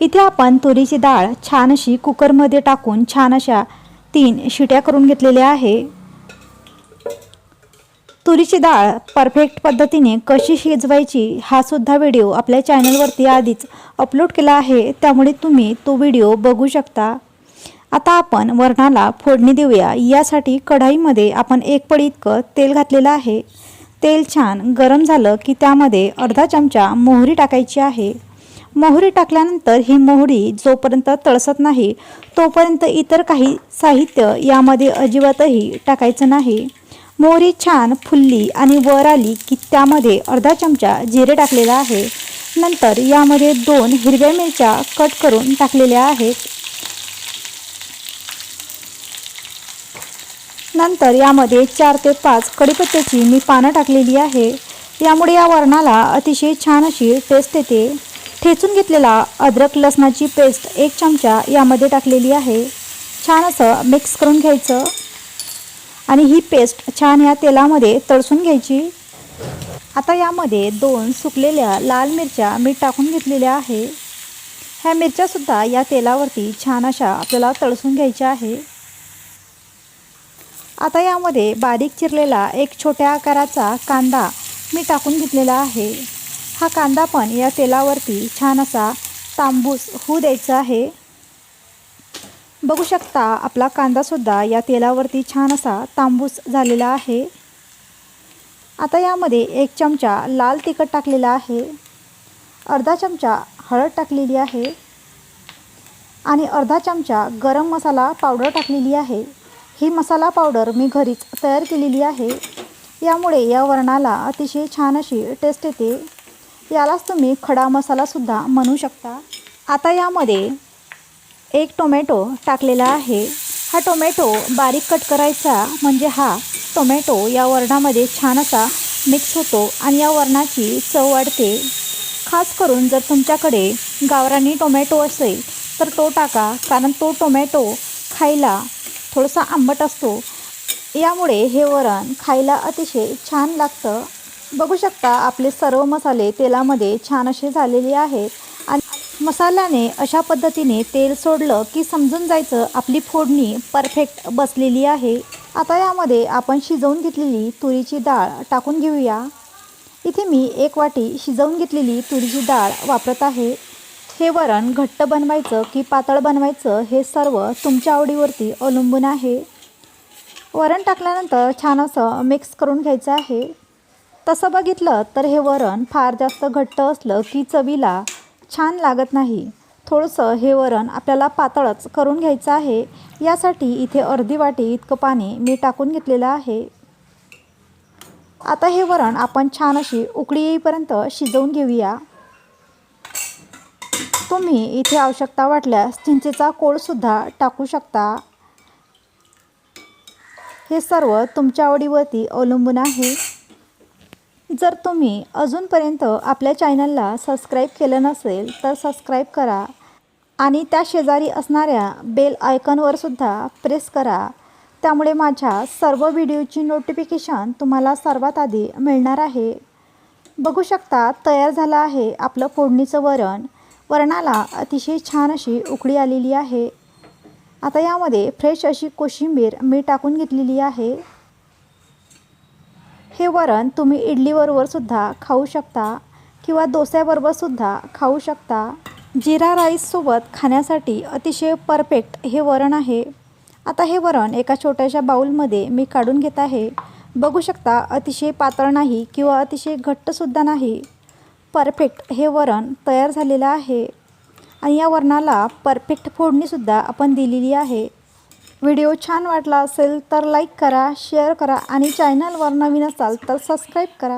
इथे आपण तुरीची डाळ छान अशी कुकरमध्ये टाकून छान अशा तीन शिट्या करून घेतलेल्या आहे. तुरीची डाळ परफेक्ट पद्धतीने कशी शिजवायची हा सुद्धा व्हिडिओ आपल्या चॅनलवरती आधीच अपलोड केला आहे. त्यामुळे तुम्ही तो व्हिडिओ बघू शकता. आता आपण वरणाला फोडणी देऊया. यासाठी कढाईमध्ये आपण एक पडी इतकं तेल घातलेलं आहे. तेल छान गरम झालं की त्यामध्ये अर्धा चमचा मोहरी टाकायची आहे. मोहरी टाकल्यानंतर ही मोहरी जोपर्यंत तळसत नाही तोपर्यंत इतर काही साहित्य यामध्ये अजिबातही टाकायचं नाही. मोहरी छान फुलली आणि वर आली की त्यामध्ये अर्धा चमचा जिरे टाकलेला आहे. नंतर यामध्ये दोन हिरव्या मिरच्या कट करून टाकलेल्या आहेत. नंतर यामध्ये चार ते पाच कडीपत्त्याची मी पानं टाकलेली आहे. यामुळे या वरणाला अतिशय छान अशी टेस्ट येते. ठेचून घेतलेला अद्रक लसणाची पेस्ट एक चमचा यामध्ये टाकलेली आहे. छान असं मिक्स करून घ्यायचं. आणि ही पेस्ट छान या तेलामध्ये तळसून घ्यायची. आता यामध्ये दोन सुकलेल्या लाल मिरच्या मी टाकून घेतलेल्या आहे. ह्या मिरच्यासुद्धा या तेलावरती छान अशा आपल्याला तळसून घ्यायच्या आहे. आता यामध्ये बारीक चिरलेला एक छोट्या आकाराचा कांदा मी टाकून घेतलेला आहे. हा कांदा पण या तेलावरती छान असा तांबूस होऊ द्यायचा आहे. बघू शकता आपला कांदासुद्धा या तेलावरती छान असा तांबूस झालेला आहे. आता यामध्ये एक चमचा लाल तिखट टाकलेला आहे. अर्धा चमचा हळद टाकलेली आहे. आणि अर्धा चमचा गरम मसाला पावडर टाकलेली आहे. ही मसाला पावडर मी घरीच तयार केलेली आहे. यामुळे या वरणाला अतिशय छान अशी टेस्ट येते. यालाच तुम्ही खडा मसालासुद्धा म्हणू शकता. आता यामध्ये एक टोमॅटो टाकलेला आहे. हा टोमॅटो बारीक कट करायचा म्हणजे हा टोमॅटो या वरणामध्ये छान असा मिक्स होतो आणि या वरणाची चव वाढते. खास करून जर तुमच्याकडे गावरानी टोमॅटो असेल तर तो टाका. कारण तो टोमॅटो खायला थोडासा आंबट असतो. यामुळे हे वरण खायला अतिशय छान लागतं बघू शकता आपले सर्व मसाले तेलामध्ये छान असे झालेले आहेत आणि मसाल्याने अशा पद्धतीने तेल सोडलं की समजून जायचं आपली फोडणी परफेक्ट बसलेली आहे. आता यामध्ये आपण शिजवून घेतलेली तुरीची डाळ टाकून घेऊया. इथे मी एक वाटी शिजवून घेतलेली तुरीची डाळ वापरत आहे. हे वरण घट्ट बनवायचं की पातळ बनवायचं हे सर्व तुमच्या आवडीवरती अवलंबून आहे. वरण टाकल्यानंतर छान असं मिक्स करून घ्यायचं आहे. तसं बघितलं तर हे वरण फार जास्त घट्ट असलं की चवीला छान लागत नाही. थोडंसं हे वरण आपल्याला पातळच करून घ्यायचं आहे. यासाठी इथे अर्धी वाटी इतकं पाणी मी टाकून घेतलेलं आहे. आता हे वरण आपण छान अशी उकळी येईपर्यंत शिजवून घेऊया. तुम्ही इथे आवश्यकता वाटल्यास चिंचेचा कोळसुद्धा टाकू शकता. हे सर्व तुमच्या आवडीवरती अवलंबून आहे. जर तुम्ही अजूनपर्यंत आपल्या चॅनलला सबस्क्राईब केलं नसेल तर सबस्क्राईब करा आणि त्या शेजारी असणाऱ्या बेल आयकॉनवर सुद्धा प्रेस करा. त्यामुळे माझ्या सर्व व्हिडिओची नोटिफिकेशन तुम्हाला सर्वात आधी मिळणार आहे. बघू शकता तयार झालं आहे आपलं फोडणीचं वरण. वरणाला अतिशय छान अशी उकळी आलेली आहे. आता यामध्ये फ्रेश अशी कोशिंबीर मी टाकून घेतलेली आहे. हे वरण तुम्ही इडलीबरोबर सुद्धा खाऊ शकता किंवा डोस्याबरोबर सुद्धा खाऊ शकता. जिरा राईससोबत खाण्यासाठी अतिशय परफेक्ट हे वरण आहे. आता हे वरण एका छोट्याशा बाऊलमध्ये मी काढून घेत आहे. बघू शकता अतिशय पातळ नाही किंवा अतिशय घट्टसुद्धा नाही. परफेक्ट हे वरण तयार झालेलं आहे. आणि या वरणाला परफेक्ट फोडणीसुद्धा आपण दिलेली आहे. व्हिडिओ छान वाटला असेल तर लाईक करा शेअर करा आणि चॅनलवर नवीन असाल तर सबस्क्राईब करा.